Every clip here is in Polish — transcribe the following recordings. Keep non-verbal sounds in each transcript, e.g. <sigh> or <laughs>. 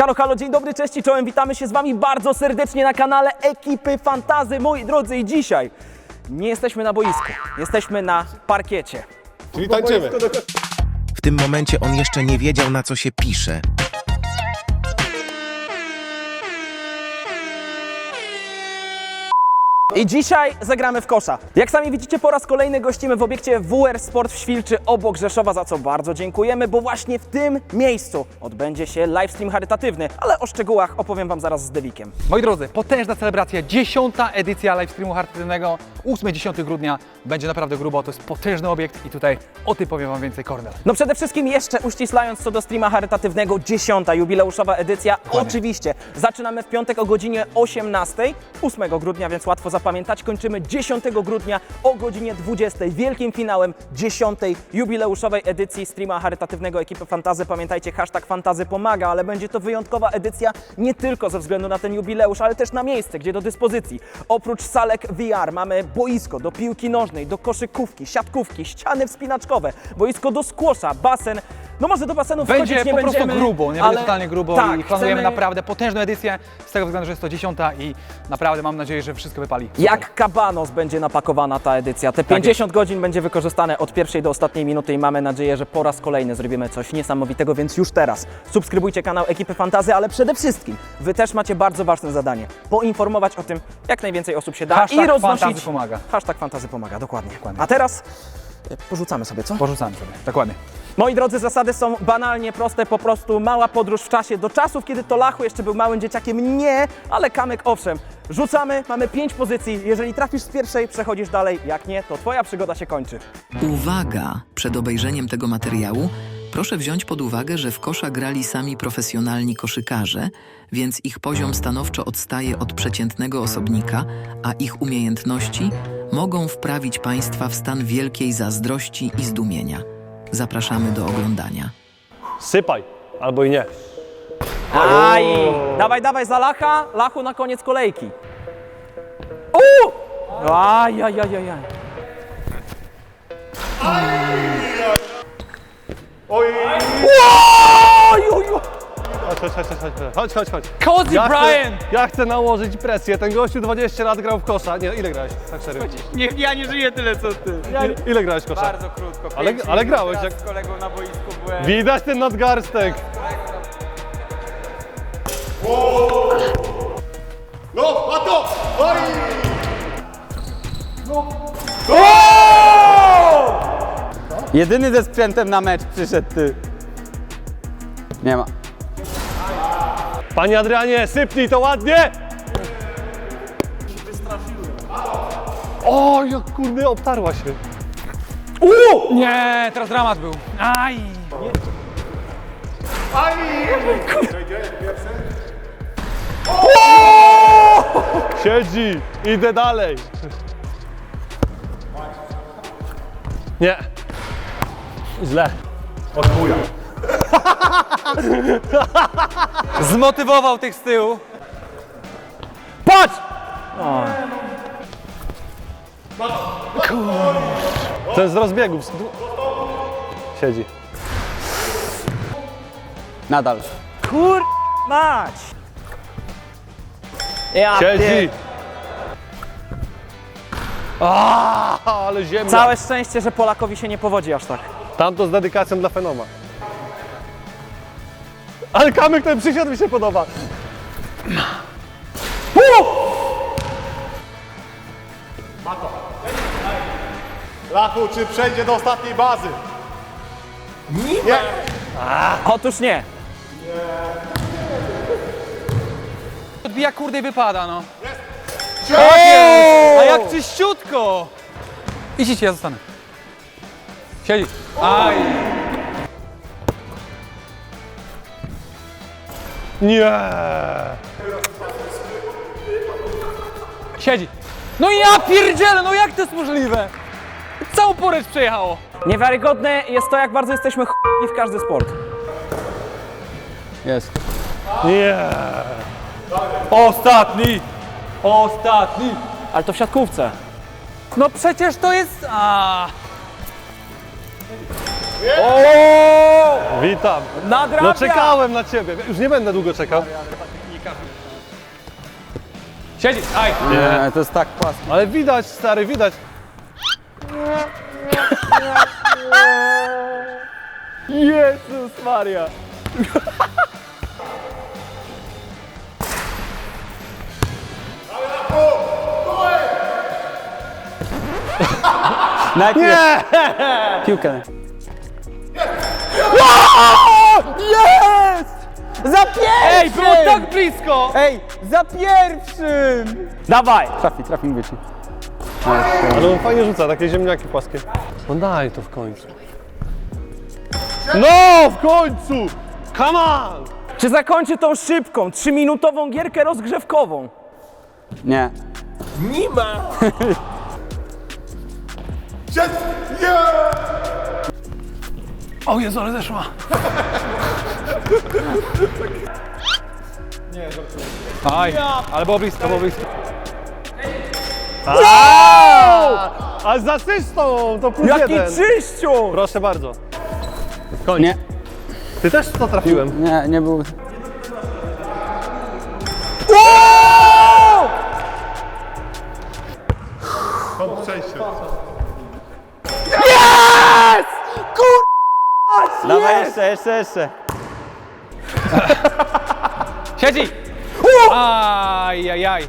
Halo, halo, dzień dobry, cześć i czołem, witamy się z Wami bardzo serdecznie na kanale Ekipy Fantazy, moi drodzy, i dzisiaj nie jesteśmy na boisku, jesteśmy na parkiecie. Czyli tańczymy. W tym momencie on jeszcze nie wiedział, na co się pisze. I dzisiaj zagramy w kosza. Jak sami widzicie, po raz kolejny gościmy w obiekcie WR Sport w Świlczy obok Rzeszowa, za co bardzo dziękujemy, bo właśnie w tym miejscu odbędzie się livestream charytatywny, ale o szczegółach opowiem Wam zaraz z Dewikiem. Moi drodzy, potężna celebracja, dziesiąta edycja livestreamu charytatywnego, 8-10 grudnia, będzie naprawdę grubo, to jest potężny obiekt i tutaj o tym powiem Wam więcej Kornel. No przede wszystkim jeszcze uściślając co do streama charytatywnego, dziesiąta jubileuszowa edycja. Oczywiście zaczynamy w piątek o godzinie 18, 8 grudnia, więc łatwo zapamiętać. Kończymy 10 grudnia o godzinie 20, wielkim finałem 10 jubileuszowej edycji streama charytatywnego ekipy Fantazy. Pamiętajcie, hashtag Fantazy pomaga, ale będzie to wyjątkowa edycja nie tylko ze względu na ten jubileusz, ale też na miejsce, gdzie do dyspozycji. Oprócz salek VR mamy boisko do piłki nożnej, do koszykówki, siatkówki, ściany wspinaczkowe, boisko do skłosza, basen. No może do basenu Będzie wchodzić nie po prostu będziemy, grubo, nie ale będzie totalnie grubo tak, i planujemy chcemy naprawdę potężną edycję, z tego względu, że jest to dziesiąta i naprawdę mam nadzieję, że wszystko wypali. Jak kabanos będzie napakowana ta edycja. Te 50 godzin będzie wykorzystane od pierwszej do ostatniej minuty i mamy nadzieję, że po raz kolejny zrobimy coś niesamowitego, więc już teraz subskrybujcie kanał Ekipy Fantazy, ale przede wszystkim Wy też macie bardzo ważne zadanie. Poinformować o tym, jak najwięcej osób się da Hashtag i roznosić... Fantazy pomaga. Hashtag Fantazy pomaga, dokładnie. Dokładnie. A teraz e, porzucamy sobie, co? Porzucamy sobie, dokładnie. Moi drodzy, zasady są banalnie proste, po prostu mała podróż w czasie do czasów, kiedy to Lachu jeszcze był małym dzieciakiem. Nie, ale Kamek owszem. Rzucamy, mamy pięć pozycji. Jeżeli trafisz z pierwszej, przechodzisz dalej. Jak nie, to twoja przygoda się kończy. Uwaga! Przed obejrzeniem tego materiału proszę wziąć pod uwagę, że w kosza grali sami profesjonalni koszykarze, więc ich poziom stanowczo odstaje od przeciętnego osobnika, a ich umiejętności mogą wprawić Państwa w stan wielkiej zazdrości i zdumienia. Zapraszamy do oglądania. Sypaj. Albo i nie. Aj! Dawaj, dawaj za Lacha. Lachu na koniec kolejki. U! Aj, aj, aj, aj. aj. Oj, oj, oj. Chodź, chodź, chodź, chodź, chodź, chodź, chodź, chodź. Cozy Ja Brian! Chcę, ja chcę nałożyć presję. Ten gościu 20 lat grał w kosza. Nie, ile grałeś? Tak serio. Nie, ja nie żyję tyle co ty. Ile, ile grałeś w kosza? Bardzo krótko. Ale- ale grałeś, jak- Z kolegą na boisku byłem. Widać ten nadgarstek. No, a to! Oj! Jedyny ze sprzętem na mecz przyszedł ty. Nie ma. Panie Adrianie, sypnij to ładnie! O, jak kurde, obtarła się. Nie, teraz dramat był. Aj! Siedzi, idę dalej. Nie. Źle. Od chuja. Zmotywował tych z tyłu. Patrz! Ten z rozbiegów. Siedzi. Nadal. Kur... mać! Ja Siedzi. pier- A, ale ziemia. Całe szczęście, że Polakowi się nie powodzi aż tak. Tamto z dedykacją dla Fenoma. Ale kamyk ten przysiad mi się podoba. Lachu, czy przejdzie do ostatniej bazy? Otóż nie. Odbija kurde i wypada, no. Tak A jak czyściutko! Idźcie, ja zostanę. Siedzi. Aj! Nie. Siedzi. No ja pierdzielę, no jak to jest możliwe? Całą poręcz przejechało. Niewiarygodne jest to, jak bardzo jesteśmy ch**i w każdy sport. Jest. Nie. Ostatni! Ostatni! Ale to w siatkówce. No przecież to jest... A. Witam. Nadrabia! No czekałem na ciebie. Już nie będę długo czekał. Siedzi, aj! Nie, to jest tak płaskie. Ale widać, stary, widać. Jezus Maria! Najpierw piłkę. Jest! Za pierwszym! Ej, było tak blisko! Ej, za pierwszym! Dawaj! Trafi, trafi, mówię ci. Ale on fajnie rzuca, takie ziemniaki płaskie. No daj to w końcu. No, w końcu! Come on! Czy zakończy tą szybką, trzyminutową gierkę rozgrzewkową? Nie. <laughs> O Jezu, ale zeszła. Aj, ale było blisko, było blisko. A z asystą to plus Jaki jeden. czyściu! Proszę bardzo. Nie, Ty też to trafiłem. nie, nie był. Dawaj jeszcze, jeszcze, jeszcze. <laughs> Siedzi! Aj, aj, aj.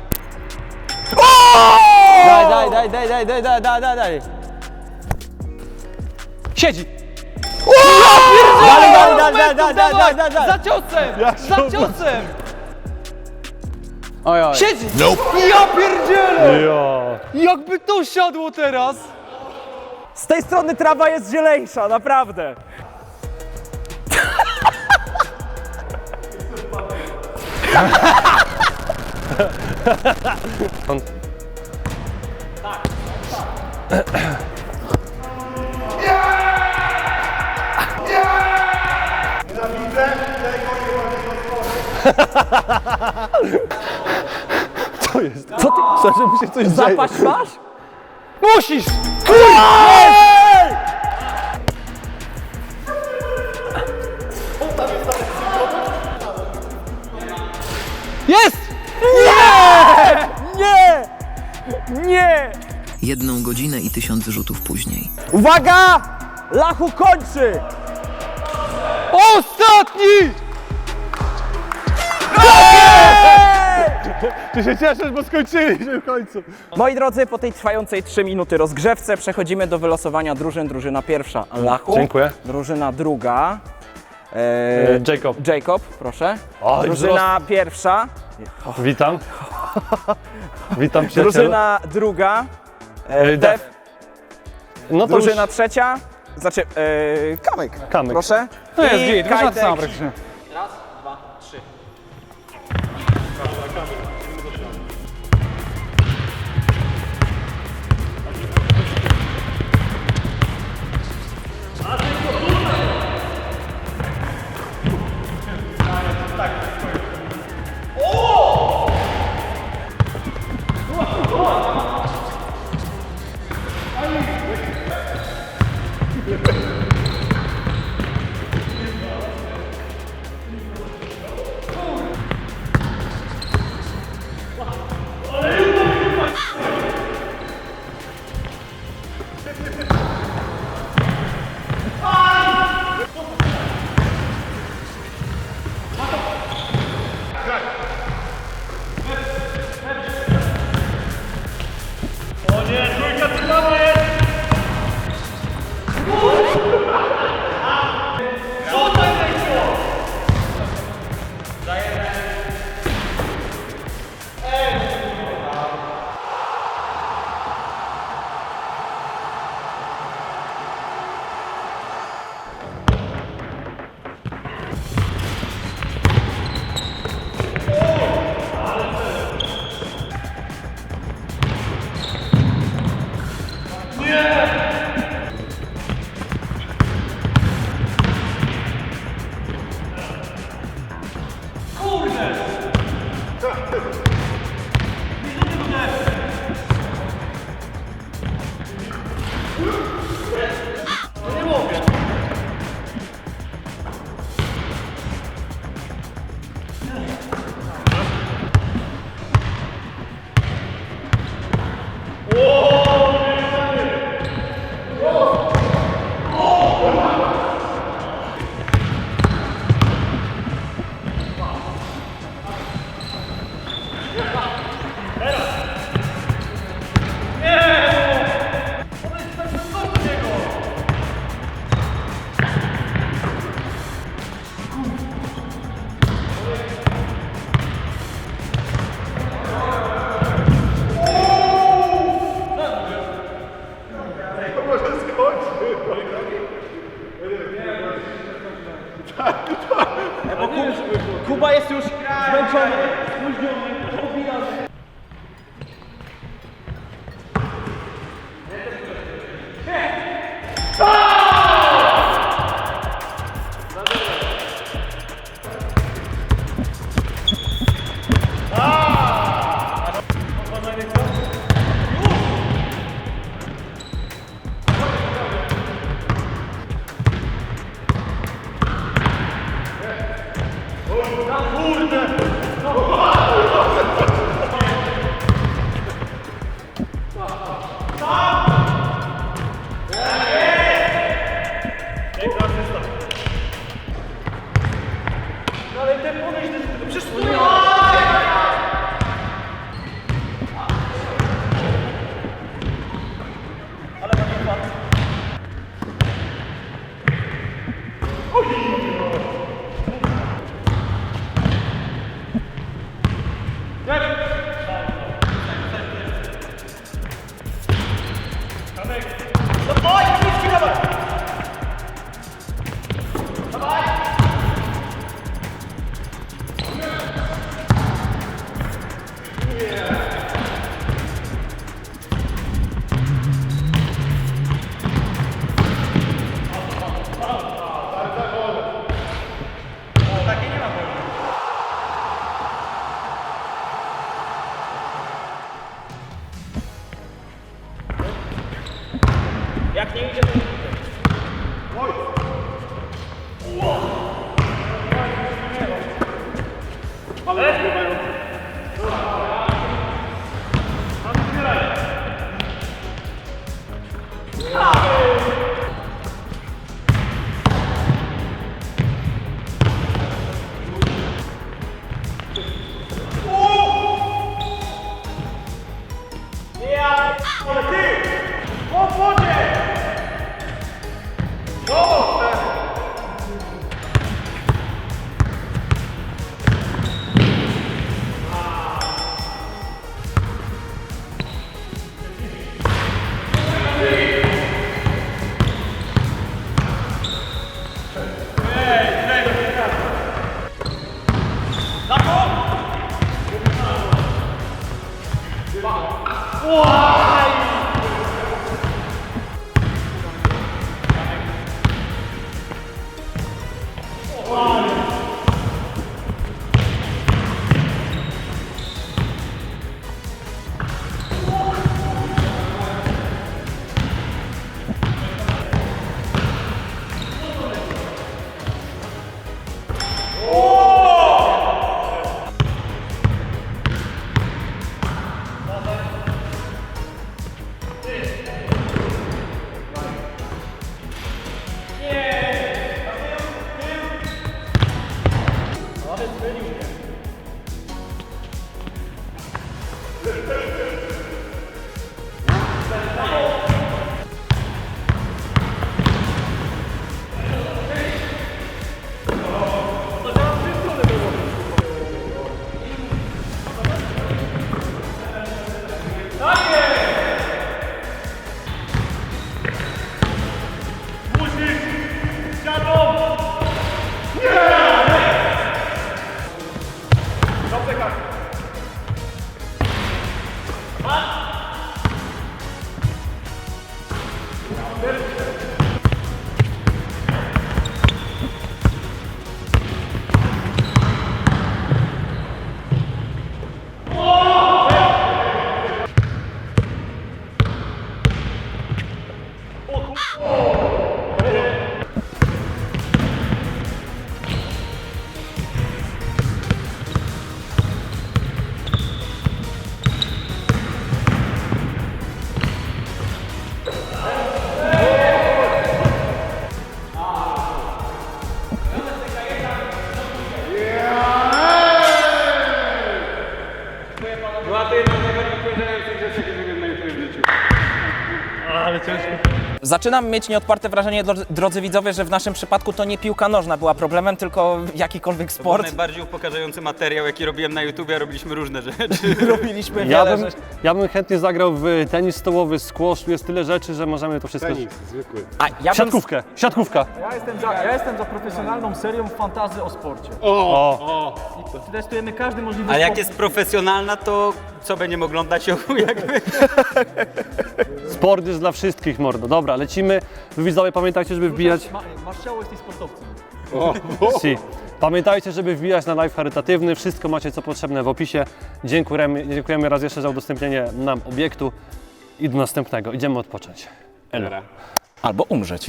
Daj, daj, daj, daj, daj, daj, daj, daj, daj, daj. Siedzi! Dalej, dalej, dalej, dalej, dalej, dalej, dalej, dalej. Za ciosem! Za ciosem! Oj, oj. Siedzi! Ja pierdzielę! Jo. Jakby to siadło teraz! Z tej strony trawa jest zieleńsza, naprawdę. Co jest? Co ty? Szczerze mi się coś dzieje. Zapaść masz? Musisz! Jest! Nie! Jedną godzinę i tysiąc rzutów później. Uwaga! Lachu kończy! Ostatni! Ty się cieszysz, bo skończyliśmy w końcu. Moi drodzy, po tej trwającej 3 minuty rozgrzewce przechodzimy do wylosowania drużyn. Drużyna pierwsza Lachu. Dziękuję. Drużyna druga. E, E, Jacob. Jacob, proszę. Oj, Drużyna pierwsza. Witam. Witam przyjacielu. Drużyna druga. E, E, Def. No to Drużyna już... trzecia. Znaczy, e, Kamyk. Kamyk. Proszę. No jest I git, wyszła to Kajtek. samo praktycznie. Come on. Oh. Zaczynam mieć nieodparte wrażenie, drodzy- widzowie, że w naszym przypadku to nie piłka nożna była problemem, tylko jakikolwiek To był sport. najbardziej upokarzający materiał, jaki robiłem na YouTubie, a robiliśmy różne rzeczy. <laughs> <laughs> Robiliśmy Ja wiele bym, rzeczy. ja bym chętnie zagrał w tenis stołowy, squash, jest tyle rzeczy, że możemy to wszystko... Tenis, zwykły. A ja bym Siatkówkę, siatkówka. Ja jestem, za, ja jestem za profesjonalną serią fantazy o sporcie. O, Testujemy każdy możliwy Ale jak sport. jest profesjonalna, to co będziemy oglądać ją <laughs> jakby? sport jest dla wszystkich, mordo. Dobra, lecimy. Wy widzowie pamiętajcie, żeby wbijać... Ma, masz ciało, jesteś sportowcem. <laughs> Si. Pamiętajcie, żeby wbijać na live charytatywny. Wszystko macie co potrzebne w opisie. Dziękujemy, dziękujemy raz jeszcze za udostępnienie nam obiektu i do następnego. Idziemy odpocząć. Elo. albo umrzeć.